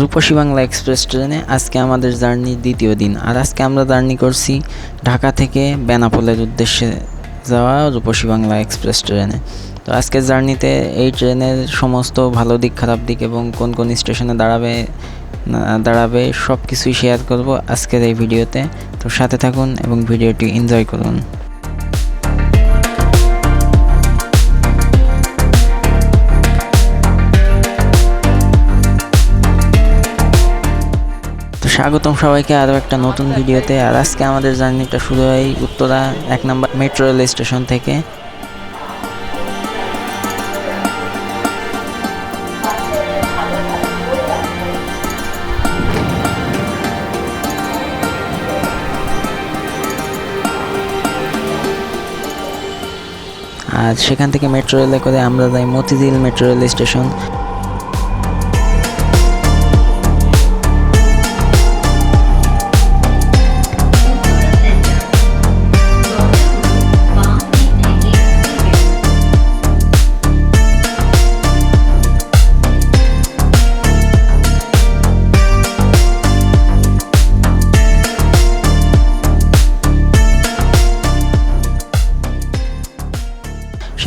রূপসী Bangla express ট্রেনে আজকে আমাদের জার্নির দ্বিতীয় দিন। আর আজকে আমরা জার্নি করছি ঢাকা থেকে বেনাপোলের উদ্দেশ্যে যাওয়া রূপসী বাংলা এক্সপ্রেস ট্রেনে। তো আজকের জার্নিতে এই ট্রেনের সমস্ত ভালো দিক, খারাপ দিক এবং কোন কোন স্টেশনে দাঁড়াবে দাঁড়াবে সব কিছুই শেয়ার করব আজকের এই ভিডিওতে। তো সাথে থাকুন এবং ভিডিওটি এনজয় করুন। স্বাগতম সবাইকে আরও একটা নতুন ভিডিওতে। আর আজকে আমাদের জার্নিটা শুরু হয় উত্তরা এক নম্বর মেট্রো রেল স্টেশন থেকে। আর সেখান থেকে মেট্রো রেলে করে আমরা যাই মতিঝিল মেট্রো রেল স্টেশন।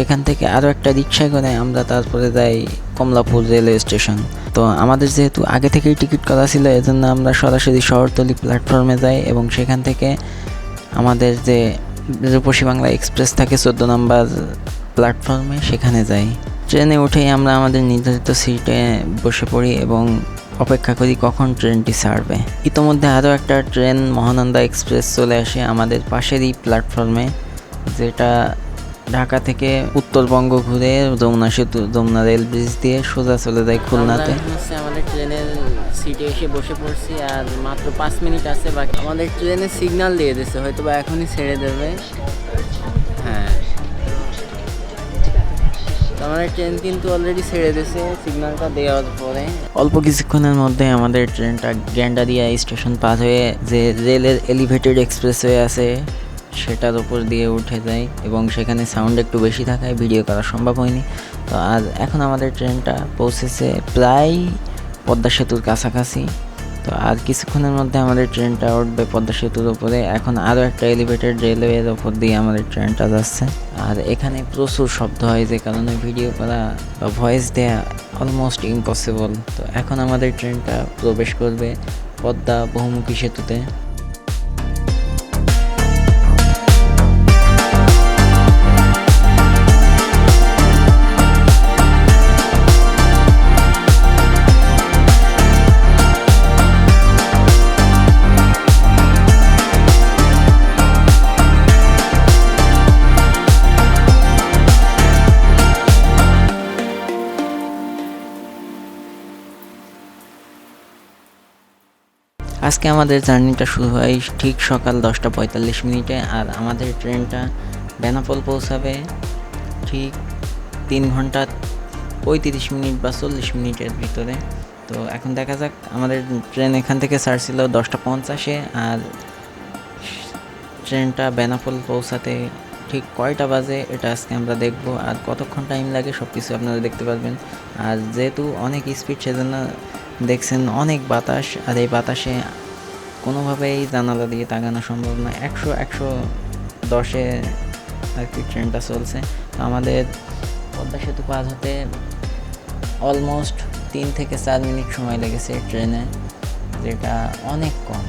সেখান থেকে আরও একটা রিক্সায় করে আমরা তারপরে যাই কমলাপুর রেলওয়ে স্টেশন। তো আমাদের যেহেতু আগে থেকেই টিকিট করা ছিল, এজন্য আমরা সরাসরি শহরতলি প্ল্যাটফর্মে যাই এবং সেখান থেকে আমাদের যে রূপসী বাংলা এক্সপ্রেস থাকে চোদ্দ নম্বর প্ল্যাটফর্মে সেখানে যাই। ট্রেনে উঠেই আমরা আমাদের নির্ধারিত সিটে বসে পড়ি এবং অপেক্ষা করি কখন ট্রেনটি ছাড়বে। ইতোমধ্যে আরও একটা ট্রেন মহানন্দা এক্সপ্রেস চলে আসে আমাদের পাশেরই প্ল্যাটফর্মে, যেটা ঢাকা থেকে উত্তরবঙ্গ ঘুরে যমুনা সেতু যমুনা রেল ব্রিজ দিয়ে সোজা চলে যায় খুলনাতে। আমাদের ট্রেনের সিটে এসে বসে পড়ছি আর মাত্র পাঁচ মিনিট আছে বাকি। আমাদের ট্রেনে সিগনাল দিয়ে দিচ্ছে হয়তো বা এখনই ছেড়ে দেবে। হ্যাঁ। আমাদের ট্রেন কিন্তু অলরেডি ছেড়ে দিয়েছে সিগন্যালটা দেওয়ার পরে। অল্প কিছুক্ষণের মধ্যে আমাদের ট্রেনটা গ্যান্ডারিয়া স্টেশন পার হয়ে যে রেলের এলিভেটেড এক্সপ্রেসওয়ে আছে সেটার উপর দিয়ে উঠে যায় এবং সেখানে সাউন্ড একটু বেশি থাকায় ভিডিও করা সম্ভব হয়নি। তো আর এখন আমাদের ট্রেনটা পৌঁছেছে প্রায় পদ্মা সেতুর কাছাকাছি। তো আর কিছুক্ষণের মধ্যে আমাদের ট্রেনটা উঠবে পদ্মা সেতুর উপরে। এখন আরও একটা এলিভেটেড রেলওয়ের ওপর দিয়ে আমাদের ট্রেনটা যাচ্ছে। আর এখানে প্রচুর শব্দ হয়, যে কারণে ভিডিও করা বা ভয়েস দেওয়া অলমোস্ট ইম্পসিবল তো এখন আমাদের ট্রেনটা প্রবেশ করবে পদ্মা বহুমুখী সেতুতে। আজকে আমাদের জার্নিটা শুরু হয় ঠিক সকাল দশটা পঁয়তাল্লিশ মিনিটে, আর আমাদের ট্রেনটা বেনাপোল পৌঁছাবে ঠিক তিন ঘণ্টা পঁয়ত্রিশ মিনিট বা চল্লিশ মিনিটের ভিতরে। তো এখন দেখা যাক, আমাদের ট্রেন এখান থেকে ছাড়ছিল দশটা পঞ্চাশে, আর ট্রেনটা বেনাপোল পৌঁছাতে ঠিক কয়টা বাজে এটা আজকে আমরা দেখব, আর কতক্ষণ টাইম লাগে সব কিছু আপনারা দেখতে পারবেন। আর যেহেতু অনেক স্পিড সেজন্য দেখছেন অনেক বাতাস, আর এই বাতাসে কোনোভাবেই জানালা দিয়ে তাকানো সম্ভব না। একশো একশো দশে আর কি ট্রেনটা চলছে। তো আমাদের পদ্মা সেতু পার হতে অলমোস্ট তিন থেকে চার মিনিট সময় লেগেছে ট্রেনে, যেটা অনেক কম।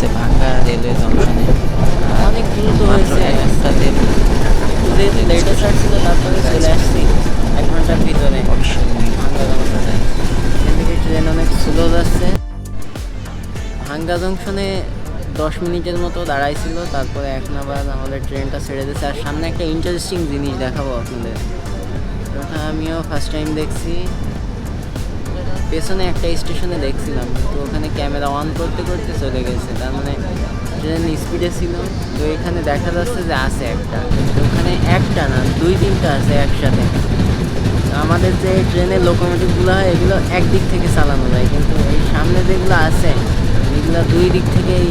হচ্ছে ভাঙ্গা রেলওয়ে জংশনে। অনেক দ্রুত মাত্র হয়েছে। এক ঘন্টাতে যেহেতু লেটে ছাড়ছিল তারপরে চলে আসছি এক ঘণ্টার ভিতরে। ভাঙ্গা জংশনে। ট্রেন অনেক স্লো যাচ্ছে। ভাঙ্গা জংশনে দশ মিনিটের মতো দাঁড়াইছিল তারপরে এখন আবার আমাদের ট্রেনটা ছেড়ে দিয়েছে। আর সামনে একটা ইন্টারেস্টিং জিনিস দেখাবো আপনাদের। ওটা আমিও ফার্স্ট টাইম দেখছি। পেছনে একটা স্টেশনে দেখছিলাম, তো ওখানে ক্যামেরা অন করতে করতে চলে গেছে। তার মানে ট্রেন স্পিডে ছিল, তো এখানে দেখা যাচ্ছে যে আছে একটা। ওখানে একটা না, দুই তিনটা আছে একসাথে। আমাদের যে ট্রেনের লোকোমোটিভগুলো হয়, এগুলো একদিক থেকে চালানো যায়, কিন্তু এই সামনে যেগুলো আছে, এগুলো দুই দিক থেকেই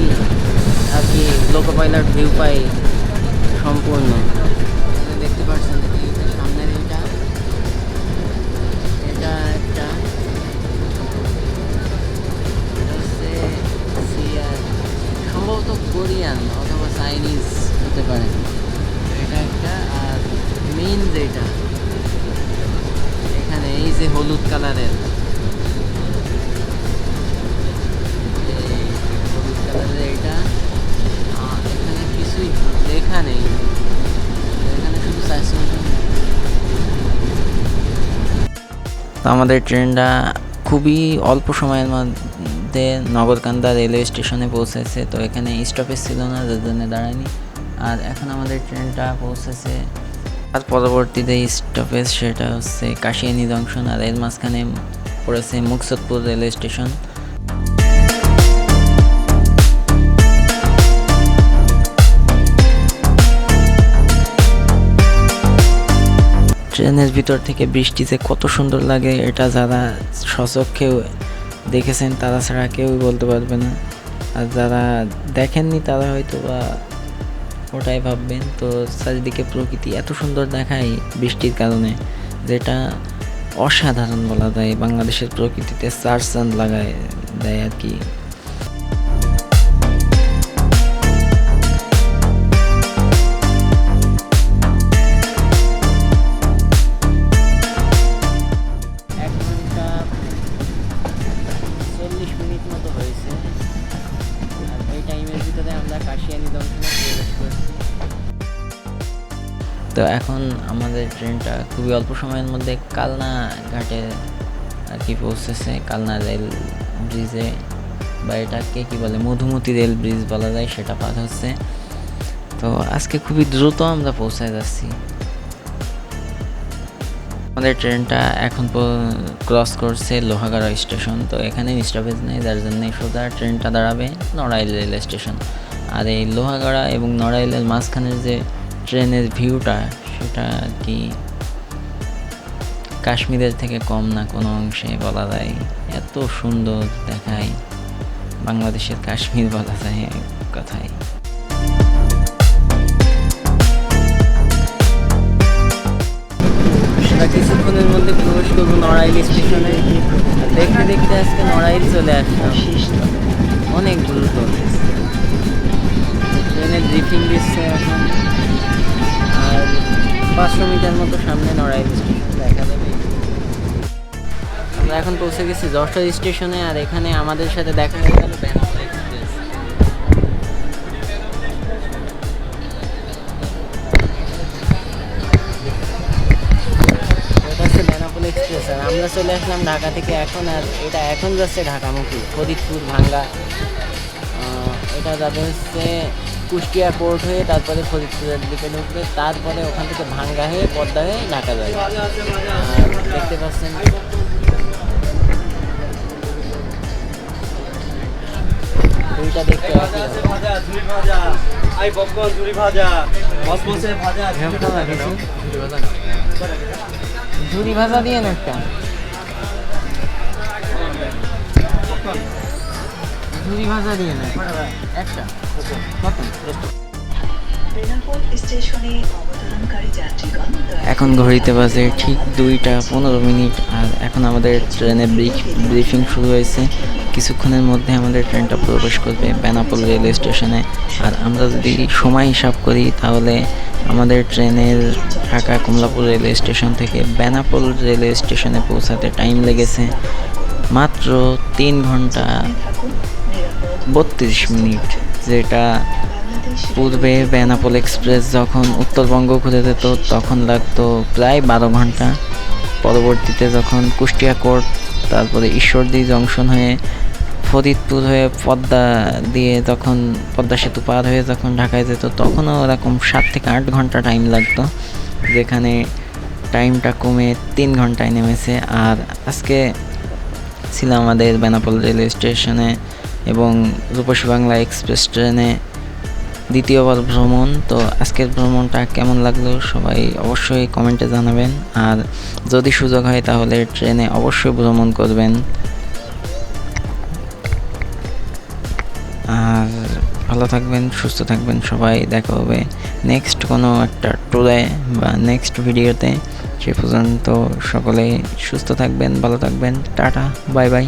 আর কি লোকো পাইলট ভিউ পাই সম্পূর্ণ। কোরিয়ান অথবা চাইনিজ হতে পারে। এটা একটা, আর মেইন যেটা, এখানে এই যে হলুদ কালারের। এটা এখানে কিছুই আমাদের ট্রেনটা খুবই অল্প সময়ের মধ্যে নগরকান্দা রেলওয়ে স্টেশনে পৌঁছেছে। তো এখানে স্টপেজ ছিল না যার জন্য দাঁড়ায়নি। আর এখন আমাদের ট্রেনটা পৌঁছেছে। আর পরবর্তীতে স্টপেজ সেটা হচ্ছে কাশিয়ানি জংশন, আর এর মাঝখানে পড়েছে মুকসদপুর রেলওয়ে স্টেশন। ট্রেনের ভিতর থেকে বৃষ্টিতে কত সুন্দর লাগে, এটা যারা সচক্ষেও দেখেছেন, তারা ছাড়া কেউই বলতে পারবে না। আর যারা দেখেননি, তারা হয়তো বা ওটাই ভাববেন। তো চারিদিকে প্রকৃতি এত সুন্দর দেখায় বৃষ্টির কারণে, যেটা অসাধারণ বলা যায়। বাংলাদেশের প্রকৃতিতে চার চাঁদ লাগায় দেয় আর কি। চল্লিশ মিনিট মতো হয়েছে। আর এই টাইমের ভিতরে আমরা কাশিয়ানি দংশনে প্রবেশ তো এখন আমাদের ট্রেনটা খুবই অল্প সময়ের মধ্যে কালনা ঘাটে আর কি পৌঁছেছে। কালনা রেল ব্রিজে বা এটাকে কি বলে, মধুমতি রেল ব্রিজ বলা যায়, সেটা পার হচ্ছে। তো আজকে খুবই দ্রুত আমরা পৌঁছায় যাচ্ছি। আমাদের ট্রেনটা এখন ক্রস করছে লোহাগাড়া স্টেশন। তো এখানে স্টপেজ নেই যার জন্য সোজা ট্রেনটা দাঁড়াবে নড়াইল রেল স্টেশন। আর এই লোহাগাড়া এবং নড়াইলের মাঝখানের যে ট্রেনের ভিউটা, সেটা কি কাশ্মীরের থেকে কম না কোনো অংশে বলা যায়। এত সুন্দর দেখায়। বাংলাদেশের কাশ্মীর বলা যায় কথায়। কিছুক্ষণের মধ্যে প্রবেশ করব নড়াইল স্টেশনে। দেখতে দেখতে আজকে নড়াইল চলে আসলাম। অনেক দ্রুত ট্রেনের ব্রিফিং দিচ্ছে এখন। আর পাঁচশো মিটার মতো সামনে নড়াইল স্টেশন দেখা যাবে। আমরা এখন পৌঁছে গেছি যশোর স্টেশনে, আর এখানে আমাদের সাথে দেখা হয়ে গেল আমরা চলে আসলাম ঢাকা থেকে এখন আর এটা এখন যাচ্ছে ঢাকামুখী ফরিদপুর ভাঙ্গা। এটা যাবে হচ্ছে কুষ্টিয়া পোর্ট হয়ে তারপরে ফরিদপুরের দিকে ঢুকবে তারপরে ওখান থেকে ভাঙ্গা হয়ে পদ্মা হয়ে ঢাকা যাবে। আর দেখতে পাচ্ছেন দুইটা দেখতে পাচ্ছি। ঝুড়ি ভাজা দিয়ে না একটা ঝুরি ভাজা দিয়ে একটা। কত? এখন ঘড়িতে বাজে ঠিক দুইটা পনেরো মিনিট আর এখন আমাদের ট্রেনের ব্রিফিং শুরু হয়েছে। কিছুক্ষণের মধ্যে আমাদের ট্রেনটা প্রবেশ করবে বেনাপোল রেলওয়ে স্টেশনে। আর আমরা যদি সময় হিসাব করি তাহলে আমাদের ট্রেনের ঢাকা কমলাপুর রেলওয়ে স্টেশন থেকে বেনাপোল রেলওয়ে স্টেশনে পৌঁছাতে টাইম লেগেছে মাত্র তিন ঘণ্টা বত্রিশ মিনিট, যেটা পূর্বে বেনাপোল এক্সপ্রেস যখন উত্তরবঙ্গ ঘুরে যেত, তখন লাগতো প্রায় বারো ঘণ্টা। পরবর্তীতে যখন কুষ্টিয়া কোর্ট, তারপরে ঈশ্বরদী জংশন হয়ে ফরিদপুর হয়ে পদ্মা দিয়ে যখন পদ্মা সেতু পার হয়ে যখন ঢাকায় যেত, তখনও ওরকম সাত থেকে আট ঘণ্টা টাইম লাগতো, যেখানে টাইমটা কমে তিন ঘন্টায় নেমেছে। আর আজকে ছিল আমাদের বেনাপোল রেলওয়ে স্টেশনে এবং রূপসী বাংলা এক্সপ্রেস ট্রেনে দ্বিতীয়বার ভ্রমণ। তো আজকের ভ্রমণটা কেমন লাগল সবাই অবশ্যই কমেন্টে জানাবেন। আর যদি সুযোগ হয় তাহলে ট্রেনে অবশ্যই ভ্রমণ করবেন। আর ভালো থাকবেন, সুস্থ থাকবেন সবাই। দেখা হবে নেক্সট কোনো একটা ট্যুরে বা নেক্সট ভিডিওতে সে পর্যন্ত সকলে সুস্থ থাকবেন ভালো থাকবেন টাটা বাই বাই।